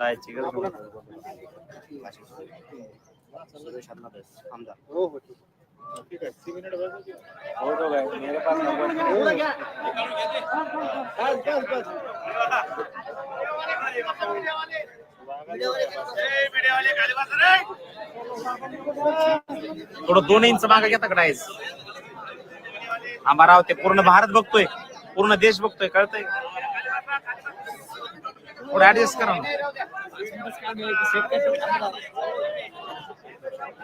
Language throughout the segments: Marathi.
टायची गरज आमदार हो हो ठीक आहे हो तो काय मेरे पास नंबर थोडं दोन इंच मागे घेता का डायस आम्हाला ते पूर्ण भारत बघतोय. पूर्ण देश बघतोय कळतंय? थोडं ऍडजस्ट करा। ना.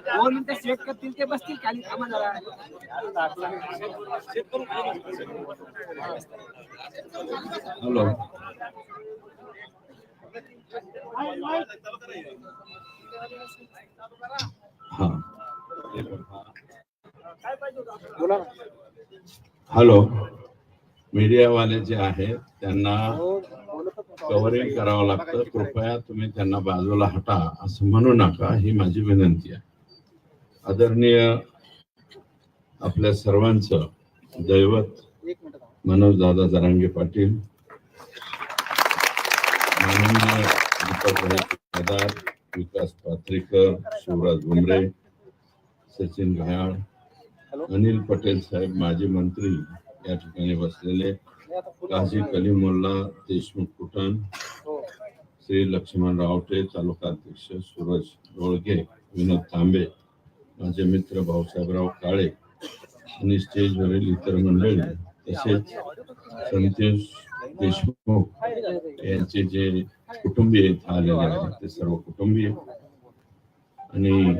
दोन मिनिटं सेट करतील ते बसतील खाली आम्हाला हॅलो हा। बोला ना. हॅलो मीडियावाले जे आहेत त्यांना हो. बोलतच होतो. कव्हरिंग करावं लागतं. कृपया तुम्ही त्यांना बाजूला हटा. असं म्हणू नका. ही माझी विनंती आहे. आदरणीय आपल्या सर्वांचं दैवत मनोज दादा जरांगे पाटील विकास पात्रेकर शिवराज भुमरे सचिन घायाळ अनिल पटेल साहेब माजी मंत्री या ठिकाणी बसलेले. काझी कलीमुल्ला देशमुख कुटण हो. श्री लक्ष्मण रावटे तालुकाध्यक्ष सूरज डोळगे विनोद तांबे माझे मित्र भाऊसाहेबराव काळे आणि स्टेजवरील इतर मंडळी तसेच संतोष देशमुख यांचे जे कुटुंबीय आलेले आहेत ते सर्व कुटुंबीय आणि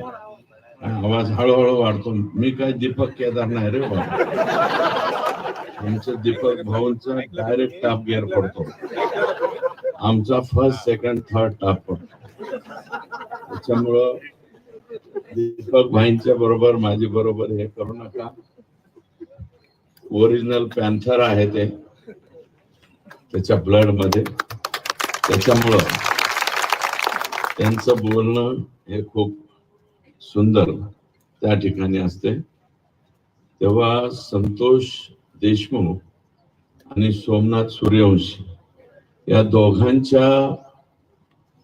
आवाज हळूहळू वाढतो. मी काय दीपक केदार नाही रे बाबा. आमचं दीपक भाऊंचा डायरेक्ट टॉप गिअर पडतो. आमचा फर्स्ट सेकंड थर्ड टॉप पडतो. त्याच्यामुळं दीपक भाईंच्या बरोबर माझी बरोबर हे करू नका. ओरिजिनल पॅन्थर आहे ते. त्याच्या ब्लडमध्ये. त्याच्यामुळं त्यांचं बोलणं हे खूप सुंदर त्या ठिकाणी असते. तेव्हा संतोष देशमुख आणि सोमनाथ सूर्यवंशी या दोघांच्या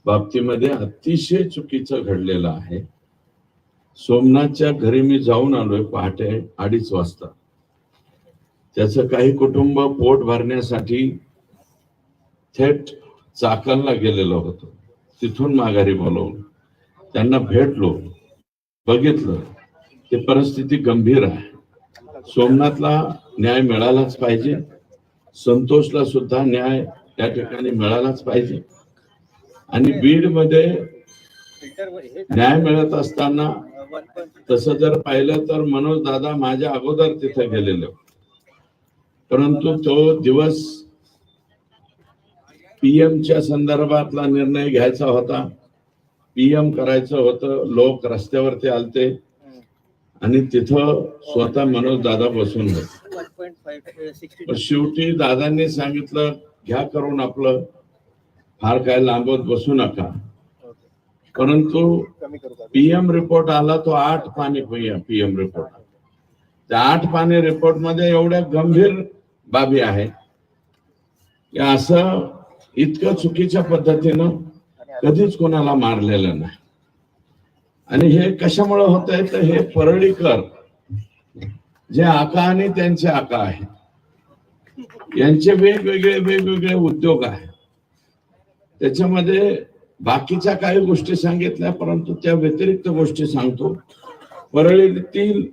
बाबतीमध्ये अतिशय चुकीचं घडलेलं आहे. सोमनाथच्या घरी मी जाऊन आलोय पहाटे अडीच वाजता. त्याचं काही कुटुंब पोट भरण्यासाठी थेट चाकणला गेलेलं होतं. तिथून माघारी बोलवून त्यांना भेटलो. बघितलं. ते परिस्थिती गंभीर आहे. सोमनाथला न्याय मिळालाच पाहिजे. संतोषला सुद्धा न्याय त्या ठिकाणी मिळालाच पाहिजे. आणि बीडमध्ये न्याय मिळत असताना तसं जर पाहिलं तर मनोज दादा माझ्या अगोदर तिथे गेलेले. परंतु तो दिवस पीएमच्या संदर्भातला निर्णय घ्यायचा होता. पीएम करायचं होतं. लोक रस्त्यावरती आलते. आणि तिथं स्वतः मनोज दादा बसून होते. पण शेवटी दादांनी सांगितलं घ्या करून आपलं. फार काय लांबत बसू नका. परंतु पीएम रिपोर्ट आला तो आठ पाणी पीएम रिपोर्ट त्या आठ पाणी रिपोर्टमध्ये एवढ्या गंभीर बाबी आहेत. की असं इतकं चुकीच्या पद्धतीनं कधीच कोणाला मारलेलं नाही. आणि हे कशामुळे होत आहे तर हे परळीकर जे आका आणि त्यांचे आका आहेत. यांचे वेगवेगळे वेगवेगळे उद्योग आहेत. त्याच्यामध्ये बाकीच्या काही गोष्टी सांगितल्या परंतु त्या व्यतिरिक्त गोष्टी सांगतो. परळीतील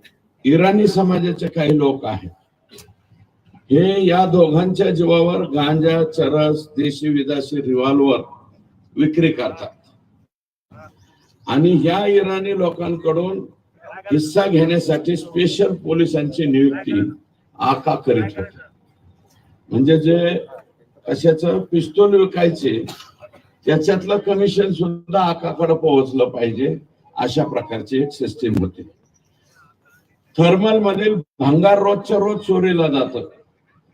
इराणी समाजाचे काही लोक आहेत. हे या दोघांच्या जीवावर गांजा चरस देशी विदेशी रिव्हॉल्वर विक्री करतात. आणि ह्या इराणी लोकांकडून हिस्सा घेण्यासाठी स्पेशल पोलिसांची नियुक्ती आका करीत होते. म्हणजे जे कशाचं पिस्तूल विकायचे त्याच्यातलं कमिशन सुद्धा आकाकडे पोहोचलं पाहिजे अशा प्रकारची एक सिस्टीम होती. थर्मल मधील भंगार रोजच्या रोज चोरीला जात.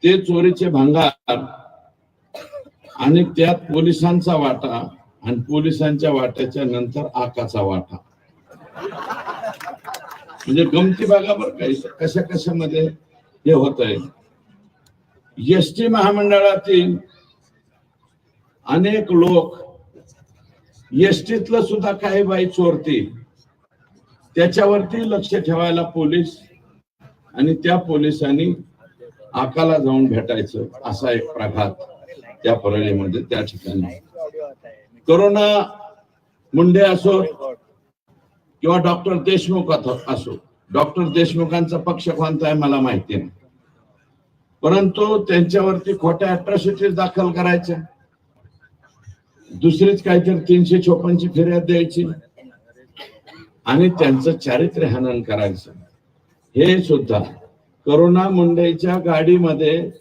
ते चोरीचे भंगार आणि त्यात पोलिसांचा वाटा आणि पोलिसांच्या वाट्याच्या नंतर आकाचा वाटा. म्हणजे गमती बघा बरं काही कशा कशामध्ये हे होत आहे. एस टी महामंडळातील अनेक लोक एसटीतलं सुद्धा काही बाई चोरतील. त्याच्यावरती लक्ष ठेवायला पोलीस आणि त्या पोलिसांनी आकाला जाऊन भेटायचं असा एक प्रघात त्या परळीमध्ये त्या ठिकाणी. करोना मुंडे असो किंवा डॉक्टर देशमुख असो. डॉक्टर देशमुखांचा पक्ष कोणता आहे मला माहिती नाही. परंतु त्यांच्यावरती खोट्या अट्रॉसिटीज दाखल करायच्या. दुसरीच काहीतरी तीनशे चोपन्नची फिर्याद द्यायची. आणि त्यांचं चारित्र्य हनन करायचं. हे सुद्धा करुणा मुंडेच्या गाडीमध्ये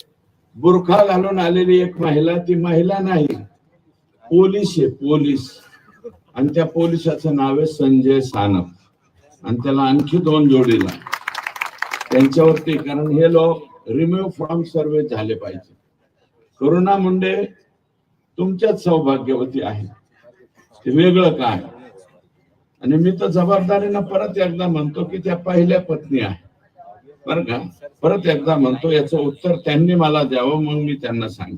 बुरखा घालून आलेली एक महिला ती महिला नाही. पोलीस आहे पोलीस. आणि त्या पोलिसाचं नाव आहे संजय सानप. आणि त्याला आणखी दोन जोडीला त्यांच्यावरती कारण हे लोक रिमूव्ह फ्रॉम सर्वे झाले पाहिजे. करुणा मुंडे तुमच्याच सौभाग्यवती आहे ते वेगळं काय? आणि मी तर जबाबदारीनं परत एकदा म्हणतो की त्या पहिल्या पत्नी आहे. बरं का? परत एकदा म्हणतो याचं उत्तर त्यांनी मला द्यावं मग मी त्यांना सांगेन.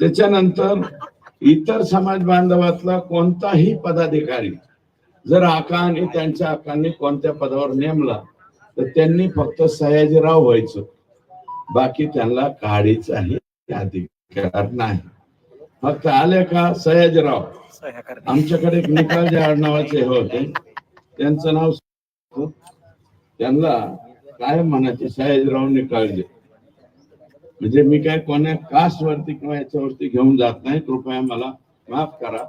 त्याच्यानंतर इतर समाज बांधवातला कोणताही पदाधिकारी जर आका आणि त्यांच्या आकांनी कोणत्या पदावर नेमला तर त्यांनी फक्त सयाजीराव व्हायचं. बाकी त्यांना काढीचाही अधिकार नाही. फक्त आले का सयाजीराव. आमच्याकडे एक निकालजे आडनावाचे हे होते त्यांचं नाव. त्यांना काय म्हणायचे? सयाजीराव निकालजे म्हणजे मी काय कोण्या कास्ट वरती किंवा याच्यावरती घेऊन जात नाही. कृपया मला माफ करा.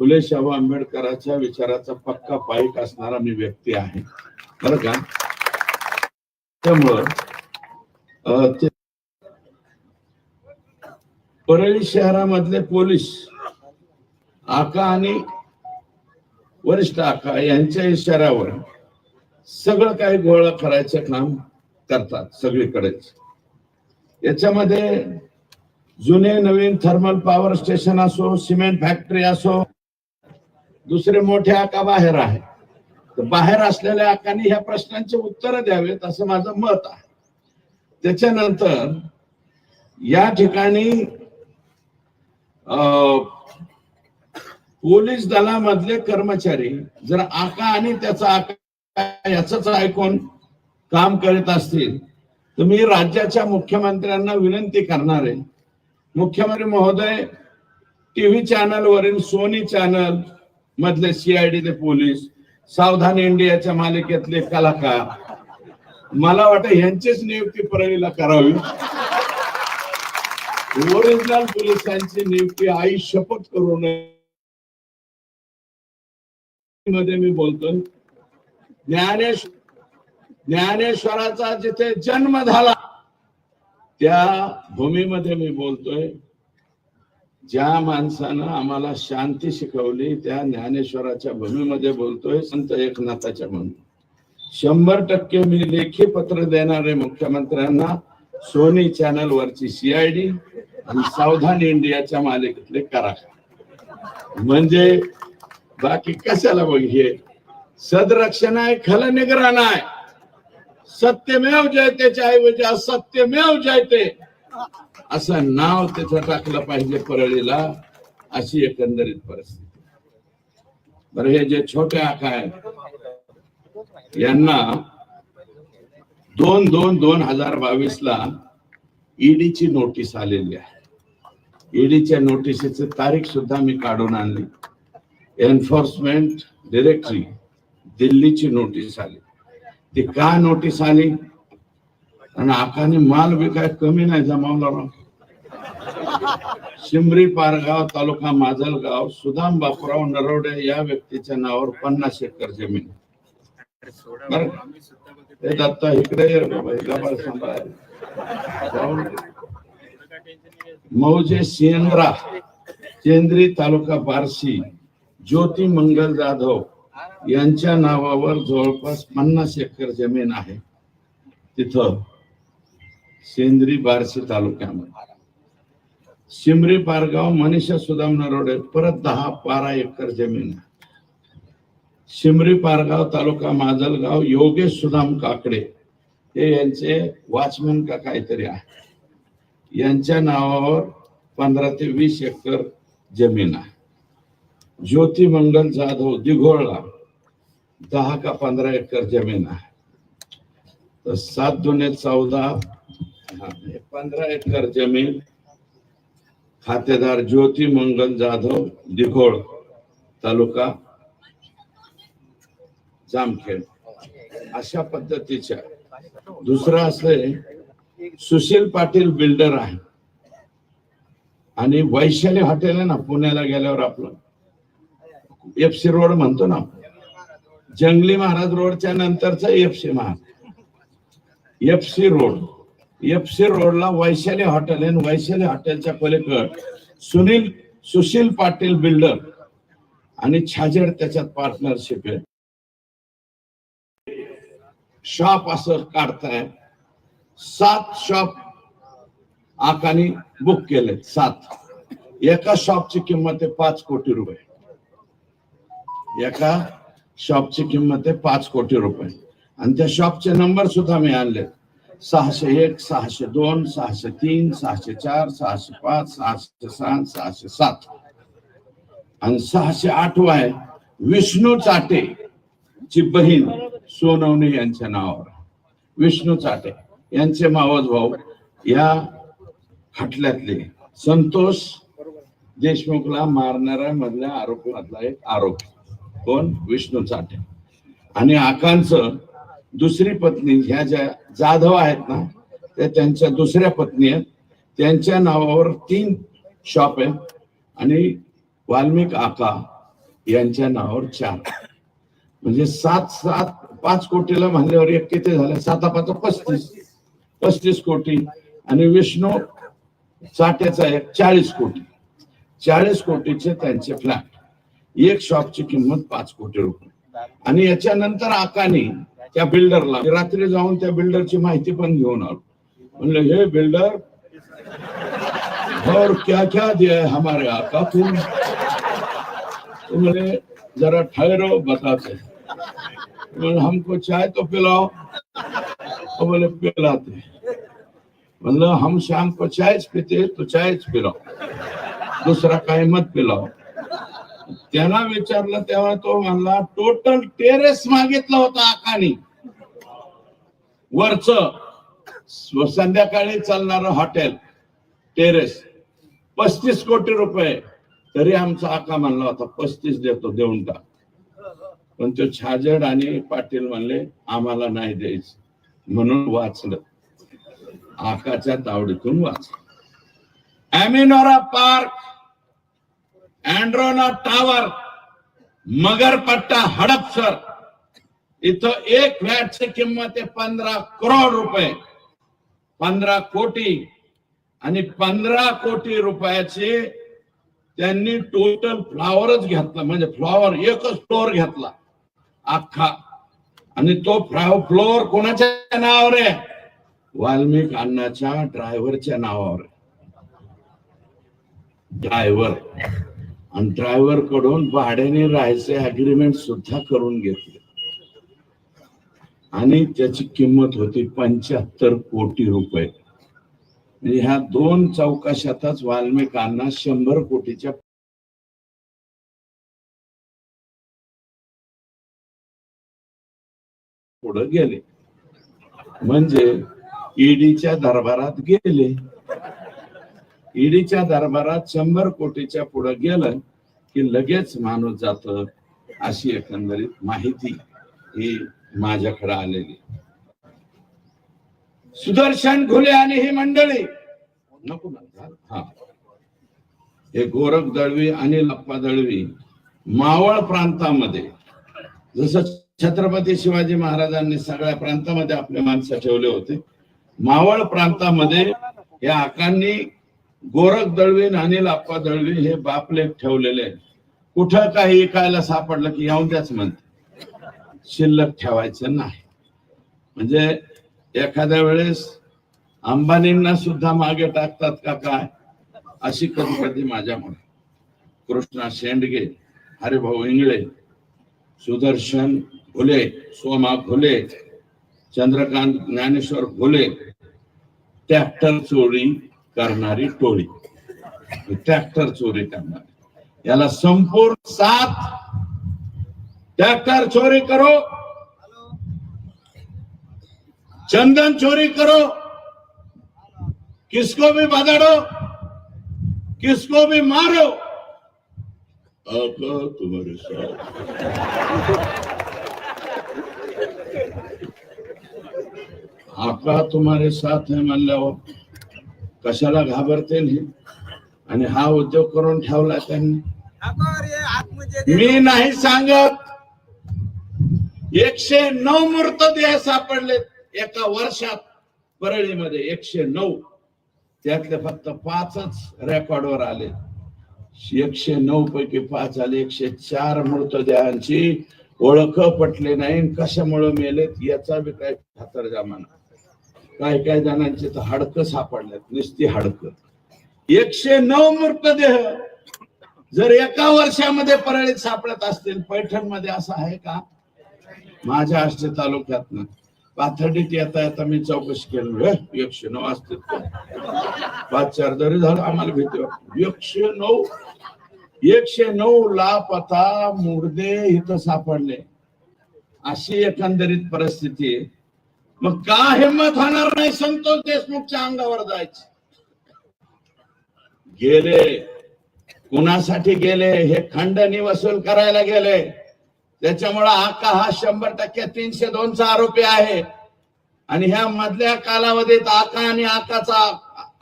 फुले शाहू आंबेडकरांच्या विचाराचा पक्का पाईक असणारा मी व्यक्ती आहे. बरं का? त्यामुळं परळी शहरामधले पोलीस आका आणि वरिष्ठ आका यांच्या इशाऱ्यावर सगळं काही गोळा करायचं काम करतात सगळीकडेच. याच्यामध्ये जुने नवीन थर्मल पॉवर स्टेशन असो सिमेंट फॅक्टरी असो दुसरे मोठे आका बाहेर आहे. तर बाहेर असलेल्या आकांनी ह्या प्रश्नांची उत्तरं द्यावेत असं माझं मत आहे. त्याच्यानंतर या ठिकाणी अं, पोलीस दलामधले कर्मचारी जर आका आणि त्याचा आका याच ऐकून काम करीत असतील तर मी राज्याच्या मुख्यमंत्र्यांना विनंती करणार आहे. मुख्यमंत्री महोदय टीव्ही चॅनल वरील सोनी चॅनल मधले सीआयडीचे पोलीस सावधान इंडियाच्या मालिकेतले कलाकार. मला वाटत यांचीच नियुक्ती परळीला करावी. ओरिजिनल पोलिसांची नियुक्ती आई शपथ करू नये मध्ये मी बोलतो ज्ञानेश ज्ञानेश्वराचा जिथे जन्म झाला त्या भूमीमध्ये मी बोलतोय ज्या माणसानं आम्हाला शांती शिकवली त्या ज्ञानेश्वराच्या भूमीमध्ये बोलतोय संत एकनाथाच्या म्हणून. शंभर टक्के मी लेखी पत्र देणारे मुख्यमंत्र्यांना सोनी चॅनल वरची सीआयडी आणि सावधान इंडियाच्या मालिकेतले करा म्हणजे बाकी कशाला बघ हे? सदरक्षण आहे खल निगराण आहे सत्यमेव जयतेच्या ऐवजी असत्यमेव जयते. असं नाव तिथं टाकलं पाहिजे परळीला अशी एकंदरीत परिस्थिती. बरं हे जे छोटे आका आहेत यांना दोन दोन दोन हजार बावीस ला ईडीची नोटीस आलेली आहे. ईडीच्या नोटिसेची तारीख सुद्धा मी काढून आणली. एन्फोर्समेंट डिरेक्टरी दिल्लीची नोटीस आली. ती का नोटीस आली? आणि आकाने माल बी काय कमी नाही जमावला राव. शिमरी पारगाव तालुका माजलगाव सुदाम बापूराव नरवडे या व्यक्तीच्या नावावर पन्नास एकर जमीन. हे दत्ता इकडे ये बाबा, जाऊन मौजे सेंद्रा केंद्री तालुका बार्शी ज्योती मंगल जाधव यांच्या नावावर जवळपास पन्नास एकर जमीन आहे. तिथं सेंद्री बार्शी तालुक्यामध्ये. शिमरी पारगाव मनीषा सुदाम नरोडे परत दहा बारा एकर जमीन आहे. शिमरी पारगाव तालुका माजलगाव योगेश सुदाम काकडे हे यांचे वॉचमन का काहीतरी आहे. यांच्या नावावर पंधरा ते वीस एकर जमीन आहे. ज्योती मंगल जाधव दिघोळला दहा का पंधरा एकर जमीन आहे. तर सात दुने चौदा पंधरा एकर जमीन खातेदार ज्योती मंगल जाधव दिघोळ तालुका जामखेड. अशा पद्धतीच्या. दुसरं असले सुशील पाटील बिल्डर आहे. आणि वैशाली हॉटेल आहे ना पुण्याला गेल्यावर आपलं. एफ सी रोड म्हणतो ना आपण. जंगली महाराज रोडच्या नंतरचा F C Maharaj FC road. FC रोडला वैशाली हॉटेल आणि वैशाली हॉटेलच्या पलीकड सुनील सुशील पाटील बिल्डर आणि छाजेड त्याच्यात पार्टनरशिप आहे. शॉप असं काढताय. सात शॉप आकाने बुक केले सात. एका शॉपची किंमत आहे पाच कोटी रुपये. एका शॉपची किंमत आहे पाच कोटी रुपये. आणि त्या शॉपचे नंबर सुद्धा मी आणले सहाशे एक सहाशे दोन सहाशे तीन सहाशे चार सहाशे पाच सहाशे सहा सहाशे सात. आणि सहाशे आठवा आहे विष्णू चाटे ची बहीण सोनवणे यांच्या नावावर. विष्णू चाटे यांचे मावस भाऊ या खटल्यातले संतोष देशमुखला मारणाऱ्या मधल्या आरोपीमधला एक आरोपी. कोण? विष्णू चाटे. आणि आकांच दुसरी पत्नी ह्या ज्या जाधव आहेत ना त्या त्यांच्या दुसऱ्या पत्नी आहेत. त्यांच्या नावावर तीन शॉप आहेत. आणि वाल्मिक आका यांच्या नावावर चार. म्हणजे सात सात पाच कोटीला म्हणल्यावर एक किती झाले? साता पाच पस्तीस. पस्तीस कोटी. आणि विष्णू चाट्याचा एक चाळीस कोटी. चाळीस कोटीचे त्यांचे फ्लॅट एक शॉपची किंमत पाच कोटी रुपये. आणि याच्यानंतर आकाने त्या बिल्डरला रात्री जाऊन त्या बिल्डरची माहिती पण घेऊन आलो. म्हणलं हे बिल्डर और क्या क्या दिया है हमारे आका तुम तो जरा ठहरो बताते बोले हमको चाय तो पिलाओ. तो बोले पिलाते मतलब हम शाम को चाय पीते तो चाय पिलाओ। दुसरा काय मत पिलाओ? त्याला विचारलं तेव्हा तो म्हणला टोटल टेरेस मागितला होता आकानी. वरच संध्याकाळी चालणार हॉटेल टेरेस पस्तीस कोटी रुपये. तरी आमचा आका म्हणला होता पस्तीस देतो देऊन टाक. पण तो छाजड आणि पाटील म्हणले आम्हाला नाही द्यायचं. म्हणून वाचलं. आकाच्या तावडीतून वाचलं. अॅमिनोरा पार्क अँड्रोना टावर मगरपट्टा हडपसर इथं एक फ्लॅटची किंमत आहे पंधरा करोड रुपये. पंधरा कोटी आणि पंधरा कोटी रुपयाचे त्यांनी टोटल फ्लॉवरच घेतला. म्हणजे फ्लॉवर एकच फ्लोअर घेतला. अख्खा. आणि तो फ्लोअर कोणाच्या नावावर आहे? वाल्मिक अण्णाच्या ड्रायव्हरच्या नावावर ड्रायव्हर आणि ड्रायव्हरकडून भाड्याने राहायचे अग्रीमेंट सुद्धा करून घेतले. आणि त्याची किंमत होती पंच्याहत्तर कोटी रुपये. म्हणजे ह्या दोन चौकाशातच वाल्मिकांना शंभर कोटीच्या पुढे गेले. म्हणजे ईडीच्या दरबारात गेले. ईडीच्या दरबारात शंभर कोटीच्या पुढे गेलं की लगेच माणूस जात अशी एकंदरीत माहिती ही माझ्याकडे आलेली. सुदर्शन घुले आणि ही मंडळी. नको हा. हे गोरख दळवी आणि लप्पा दळवी मावळ प्रांतामध्ये जसं छत्रपती शिवाजी महाराजांनी सगळ्या प्रांतामध्ये आपले माणसं ठेवले होते मावळ प्रांतामध्ये या आकांनी गोरख दळवी आणि अनिल आप्पा दळवी हे बापलेख ठेवलेले कुठं काही ऐकायला सापडलं की येऊन द्याच म्हणते. शिल्लक ठेवायचं नाही. म्हणजे एखाद्या वेळेस अंबानींना सुद्धा मागे टाकतात का काय? अशी कधी कधी माझ्यामुळे कृष्णा शेंडगे हरिभाऊ इंगळे सुदर्शन घुले सोमा घुले चंद्रकांत ज्ञानेश्वर घुले ट्रॅक्टर चोरी करणारी टोळी. ट्रॅक्टर चोरी करणारी. याला संपूर्ण साथ ट्रैक्टर चोरी करो. चंदन चोरी करो. किसको भी बदड़ो किसको भी मारो. आका तुम्हारे साथ. आका तुम्हारे साथ है म्हणल्यावर कशाला घाबरते नाही. आणि हा उद्योग करून ठेवला त्यांनी. मी नाही सांगत. एकशे नऊ मृतदेह सापडले एका वर्षात परळीमध्ये. एकशे नऊ. त्यातले फक्त पाचच रेकॉर्डवर आले. एकशे नऊ पैकी पाच आले. एकशे चार मृतदेहांची ओळख पटली नाही. कशामुळे मेलेत याचा बी काय खातर जमाना काय काय जणांची तर हाडकं सापडल्यात नुसती हाडकं. एकशे नऊ मृतदेह जर एका वर्षामध्ये परळीत सापडत असतील पैठणमध्ये असं आहे का? माझ्या आष्टे तालुक्यात पाथर्डीत येता येता मी चौकशी केली. एकशे नऊ असतील पाच चार जरी झालं आम्हाला भीती एकशे नऊ? एकशे नऊ लापता मुर्दे इथं सापडले. अशी एकंदरीत परिस्थिती आहे. मग का हिंमत होणार नाही संतोष देशमुखच्या अंगावर जायचे? गेले. कुणासाठी गेले? हे खंडणी वसूल करायला गेले. त्याच्यामुळे आका हा शंभर टक्के तीनशे दोनचा आरोपी आहे. आणि ह्या मधल्या कालावधीत आका आणि आकाचा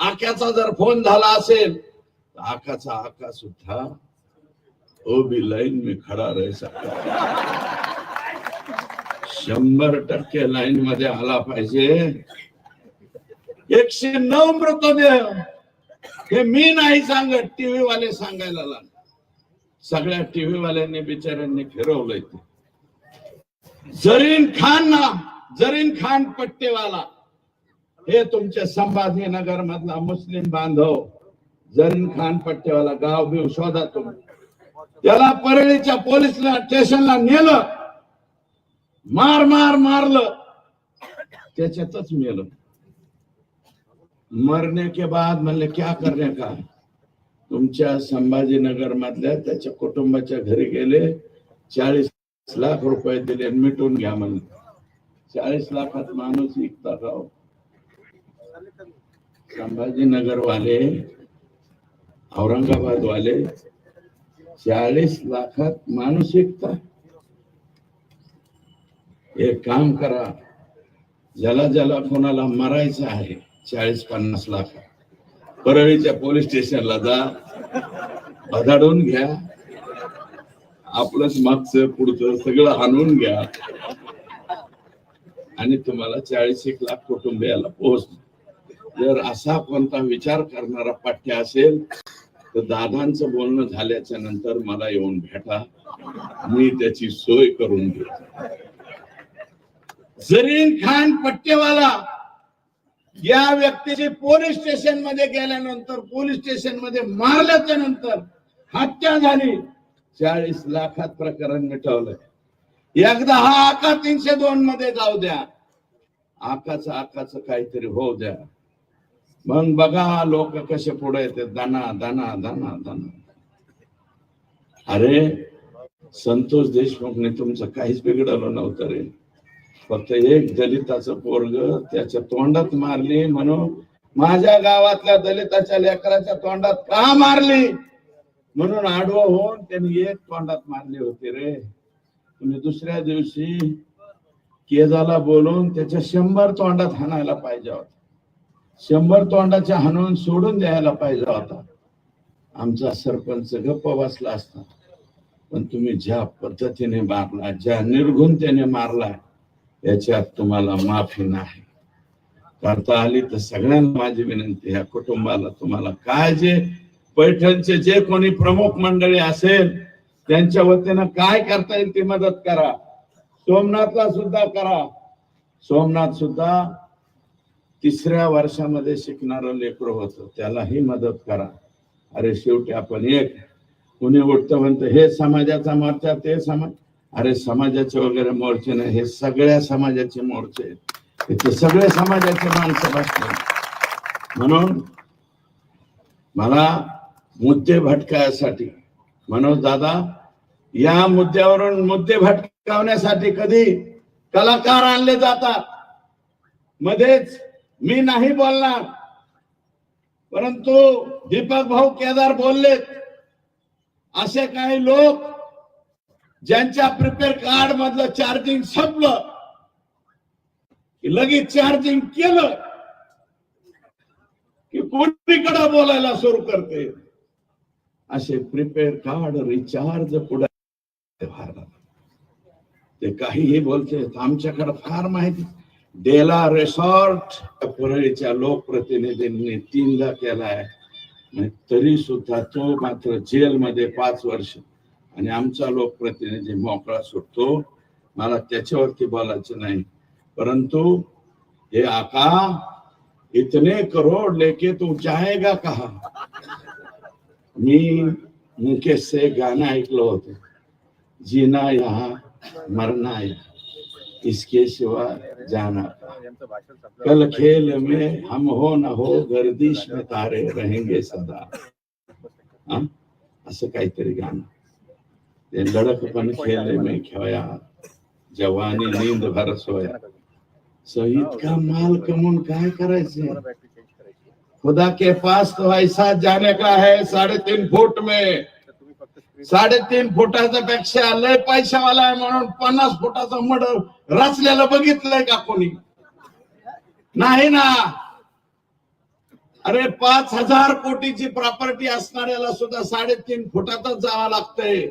आक्याचा जर फोन झाला असेल तर आकाचा आका सुद्धा ओ बी लाईन मी खडा रह सकता शंभर टक्के लाईन मध्ये आला पाहिजे. एकशे नऊ मृतदेह. हे मी नाही सांगत टीव्ही वाले सांगायला लागले. सगळ्या टीव्ही वाल्यांनी बिचाऱ्यांनी फिरवलंय ते. जरीन खान ना जरीन खान पट्टेवाला हे तुमच्या संभाजीनगर मधला मुस्लिम बांधव जरीन खान पट्टेवाला गाव बिव शोधा तुम्ही. त्याला परळीच्या पोलिसला स्टेशनला नेलं. मार मार मारलं. त्याच्यातच मेलं. मरने के बाद म्हणले क्या करण्या का? तुमच्या संभाजीनगर मधल्या त्याच्या कुटुंबाच्या घरी गेले चाळीस लाख रुपये दिले आणि मिटून घ्या म्हणले. चाळीस लाखात माणूस विकता गाव हो? संभाजीनगर वाले औरंगाबाद वाले चाळीस लाखात माणूस विकता? एक काम करा. ज्याला ज्याला कोणाला मरायचं आहे चाळीस पन्नास लाख. परळीच्या पोलीस स्टेशनला जा. बधाडून घ्या. आपलंच मागचं पुढचं सगळं आणून घ्या. आणि तुम्हाला चाळीस एक लाख कुटुंबियाला पोहोच जर असा कोणता विचार करणारा पाठ्य असेल तर दादांचं बोलणं झाल्याच्यानंतर मला येऊन भेटा. मी त्याची सोय करून घेतो. जरीन खान पट्टेवाला या व्यक्तीची पोलीस स्टेशनमध्ये गेल्यानंतर पोलीस स्टेशनमध्ये मारल्याच्या नंतर हत्या झाली. चाळीस लाखात प्रकरण मिटवलंय. एकदा हा आका तीनशे दोन मध्ये जाऊ द्या. आकाचं आकाचं काहीतरी होऊ द्या. मग बघा लोक कसे पुढे येते. दाना दाना दाना दाना. अरे संतोष देशमुखने तुमचं काहीच बिघडवलं नव्हतं रे. फक्त एक दलिताचं पोरग त्याच्या तोंडात मारली म्हणून माझ्या गावातल्या दलिताच्या लेकराच्या तोंडात का मारली? म्हणून आडवं होऊन त्यांनी एक तोंडात मारली होती रे. तुम्ही दुसऱ्या दिवशी केजाला बोलून त्याच्या शंभर तोंडात हाणायला पाहिजे होता. शंभर तोंडाच्या हाणून सोडून द्यायला पाहिजे होता. आमचा सरपंच गप्प बसला असता. पण तुम्ही ज्या पद्धतीने मारला ज्या निर्घुणतेने मारला याच्यात तुम्हाला माफी नाही. करता आली तर सगळ्यांना माझी विनंती ह्या कुटुंबाला तुम्हाला काय जे पैठणचे जे कोणी प्रमुख मंडळी असेल त्यांच्या वतीनं काय करता येईल ती मदत करा. सोमनाथला सुद्धा करा. सोमनाथ सुद्धा तिसऱ्या वर्षामध्ये शिकणार लेकरं होतं त्यालाही मदत करा. अरे शेवटी आपण एक कुणी उठतं म्हणतं हे समाजाचा मोर्चा ते समाज अरे समाजाचे वगैरे मोर्चे नाही हे सगळ्या समाजाचे मोर्चे आहेत. इथे सगळे समाजाचे माणसं बसले. म्हणून मला मुद्दे भटकायसाठी मनोज दादा या मुद्द्यावरून मुद्दे भटकावण्यासाठी कधी कलाकार आणले जातात? मध्येच मी नाही बोलणार. परंतु दीपक भाऊ केदार बोललेत. असे काही लोक ज्यांच्या प्रिपेअर कार्ड मधलं चार्जिंग संपलं की लगेच चार्जिंग केलं की कोणीकडे बोलायला सुरू करते. असे प्रिपेअर कार्ड रिचार्ज पुढे ते काहीही बोलते आमच्याकडे फार माहिती. डेला रेसॉर्ट परळीच्या लोकप्रतिनिधींनी तीनदा केलाय. तरी सुद्धा तो मात्र जेलमध्ये पाच वर्ष. आणि आमचा लोकप्रतिनिधी मोकळा सुटतो मला त्याच्यावरती बोलायचं नाही. परंतु हे आका इतने करोड लेके तू जाएगा कहा? मी मुकेश से गाणं ऐकलं होतं. जीना या मरना या इसके सिवा जाना कल खेल में हम हो न हो गर्दिश में तारे रहेंगे सदा. असं काहीतरी गाणं. लड़कपन खेले में खोया जवानी नींद भर सोया. सहित का माल कमून काय करायचे? खुदा के पास तो ऐसा जाने का है साढ़े तीन फुट में. साडेतीन फुटाच्या पेक्षा लय पैशावाला आहे म्हणून पन्नास फुटाचं मड रचलेलं बघितलंय का कोणी? नाही ना. अरे पाच हजार कोटीची प्रॉपर्टी असणाऱ्याला सुद्धा साडेतीन फुटातच जावं लागतंय.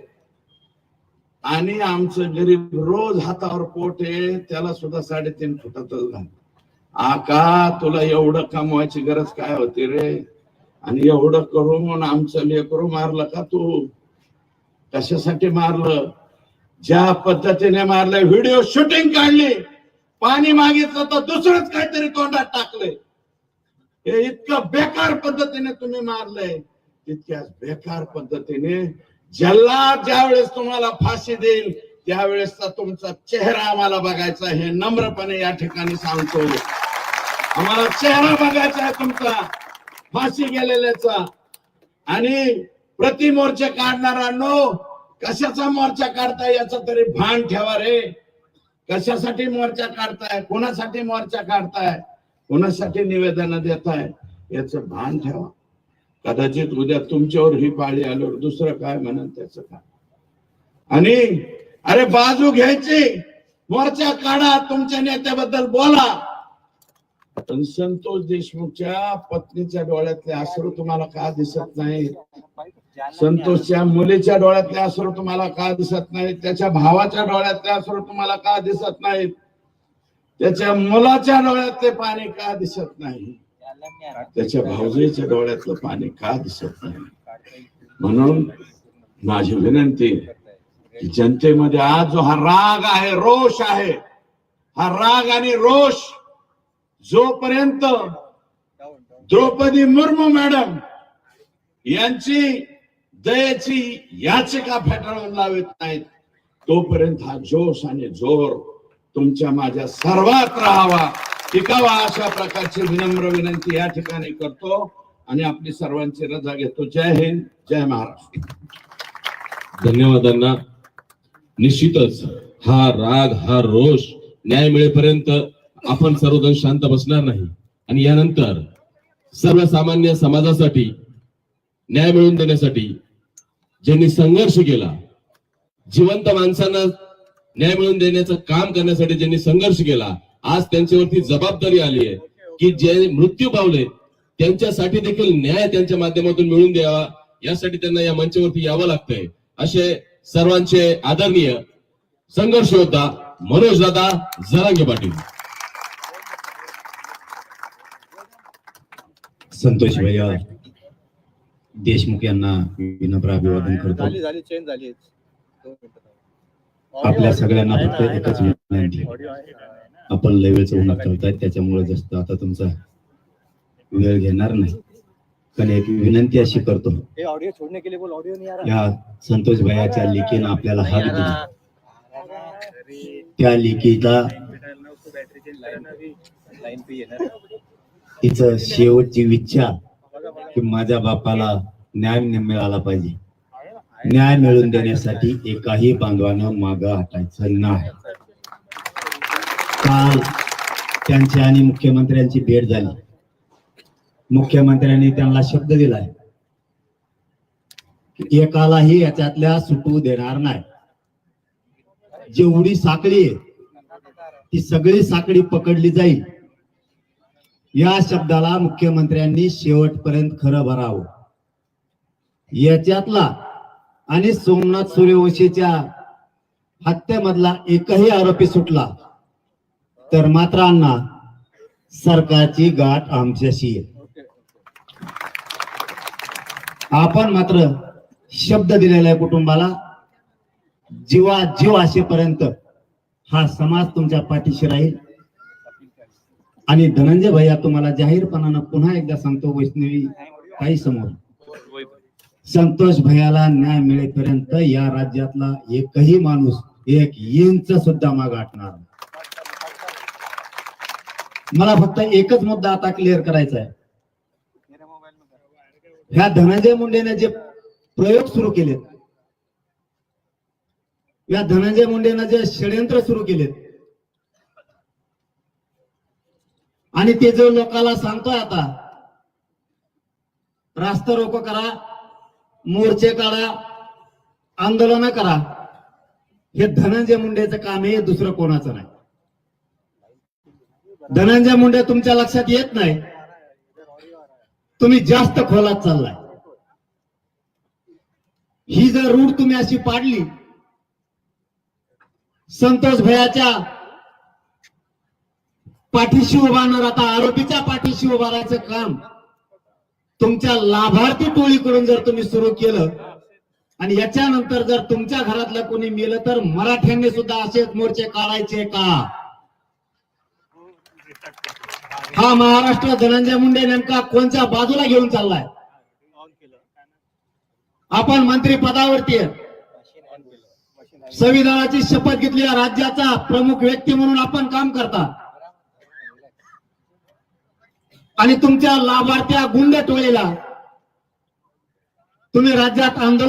आणि आमचं गरीब रोज हातावर पोट आहे त्याला सुद्धा साडेतीन फुटातच घाल आका तुला एवढं कमवायची गरज काय होती रे? आणि एवढं करून आमचं लेकरू मारलं का तू? कशासाठी मारलं? ज्या पद्धतीने मारलं व्हिडिओ शूटिंग काढली. पाणी मागितलं तर दुसरंच काहीतरी तोंडात टाकलंय. हे इतकं बेकार पद्धतीने तुम्ही मारलंय. तितक्याच बेकार पद्धतीने जल्लाद ज्यावेळेस तुम्हाला फाशी देईल त्यावेळेसचा तुमचा चेहरा आम्हाला बघायचा हे नम्रपणे या ठिकाणी सांगतो आम्हाला चेहरा बघायचा आहे तुमचा फाशी गेलेल्याचा. आणि प्रति मोर्चा नो कशाचा मोर्चा काढताय याचा तरी भान ठेवा रे. कशासाठी मोर्चा काढताय? कोणासाठी मोर्चा काढताय? कोणासाठी निवेदन देताय? याचं भान ठेवा. कदाचित उद्या तुमच्यावर ही पाळी आल्यावर दुसरं काय म्हणन त्याच काय? आणि अरे बाजू घ्यायची. मोर्चा काढा तुमच्या नेत्याबद्दल बोला. पण संतोष देशमुखच्या पत्नीच्या डोळ्यातले आसरू तुम्हाला का दिसत नाही संतोषच्या मुलीच्या डोळ्यातले आसरू तुम्हाला का दिसत नाहीत? त्याच्या भावाच्या डोळ्यातले आसरू तुम्हाला का दिसत नाहीत? त्याच्या मुलाच्या डोळ्यातले पाणी का दिसत नाही? त्याच्या भाऊजीच्या डोळ्यातलं पाणी का दिसत नाही? म्हणून माझी विनंती की जनतेमध्ये आज जो हा राग आहे रोष आहे हा राग आणि रोष जोपर्यंत द्रौपदी मुर्मू मॅडम यांची दयेची याचिका फेटाळून लावित नाहीत तोपर्यंत हा जोश आणि जोर तुमच्या माझ्या सर्वात राहावा. टिकावा अशा प्रकारची विनम्र विनंती या ठिकाणी करतो आणि आपली सर्वांची रजा घेतो. जय हिंद जय महाराष्ट्र. धन्यवादांना. निश्चितच हा राग हा रोष न्याय मिळेपर्यंत आपण सर्वजण शांत बसणार नाही. आणि यानंतर सर्वसामान्य समाजासाठी न्याय मिळवून देण्यासाठी ज्यांनी संघर्ष केला जिवंत माणसांना न्याय मिळवून देण्याचं काम करण्यासाठी ज्यांनी संघर्ष केला आज त्यांच्यावरती जबाबदारी आली आहे की जे मृत्यू पावले त्यांच्यासाठी देखील न्याय त्यांच्या माध्यमातून मिळवून द्यावा यासाठी त्यांना या मंचावरती यावं लागतंय. असे सर्वांचे आदरणीय संघर्ष योद्धा मनोज दादा जरांगे पाटील. संतोष भैया देशमुख यांना विनम्र अभिवादन करतो. आपल्या सगळ्यांना फक्त एकच विनंती आपण लय वेळचं उन्हात करतायत त्याच्यामुळे जास्त आता तुमचा वेळ घेणार नाही. पण एक विनंती अशी करतो. ऑडिओ छोड़ने के लिए बोल ऑडिओ नहीं आ रहा या संतोष भैयाच्या लेकीनं आपल्याला हात दिला. त्या येणार तिचं शेवटची इच्छा की माझ्या बापाला न्याय मिळाला पाहिजे. न्याय मिळवून देण्यासाठी एकाही बांधवानं मागं हटायचं नाही. काल त्यांची आणि मुख्यमंत्र्यांची भेट झाली. मुख्यमंत्र्यांनी त्यांना शब्द दिलाय एकालाही याच्यातल्या सुटू देणार नाही. जेवढी साखळी आहे ती सगळी साखळी पकडली जाईल. या शब्दाला मुख्यमंत्र्यांनी शेवटपर्यंत खरं भरावं. याच्यातला आणि सोमनाथ सूर्यवंशीच्या हत्येमधला एकही आरोपी सुटला. तर मात्र अण्णा सरकारची गाठ आमच्याशी आहे. आपण मात्र शब्द दिलेला आहे कुटुंबाला जीवा जीव असेपर्यंत हा समाज तुमच्या पाठीशी राहील. आणि धनंजय भैया तुम्हाला जाहीरपणानं पुन्हा एकदा सांगतो वैष्णवी काही समोर. संतोष भैयाला न्याय मिळेपर्यंत या राज्यातला एकही माणूस एक इंच सुद्धा माग आटणार नाही. मला फक्त एकच मुद्दा आता क्लिअर करायचा आहे. ह्या धनंजय मुंडेने जे प्रयोग सुरू केलेत या धनंजय मुंडेनं जे षडयंत्र सुरू केलेत आणि ते जो लोकाला सांगतोय आता रास्ता रोको करा मोर्चे काढा आंदोलन करा हे धनंजय मुंडेचं काम आहे दुसरं कोणाचं नाही. धनंजय मुंडे तुमच्या लक्षात येत नाही? तुम्ही जास्त खोलात चाललाय. ही जर रूढ तुम्ही अशी पाडली संतोष भयाच्या पाठीशी उभारणार आता आरोपीच्या पाठीशी उभारायचं काम तुमच्या लाभार्थी टोळीकडून जर तुम्ही सुरू केलं आणि याच्यानंतर जर तुमच्या घरातलं कोणी मेलं तर मराठ्यांनी सुद्धा असेच मोर्चे काढायचे का? हा महाराष्ट्र धनंजय मुंडे नेमका कोणत्या बाजूला घेऊन चाललाय? आपण मंत्री पदावरती संविधानाची शपथ घेतलेल्या राज्याचा प्रमुख व्यक्ती म्हणून आपण काम करता. आणि तुमच्या लाभार्थ्या गुंड टोळीला. तुम्ही राज्यात आंदोलन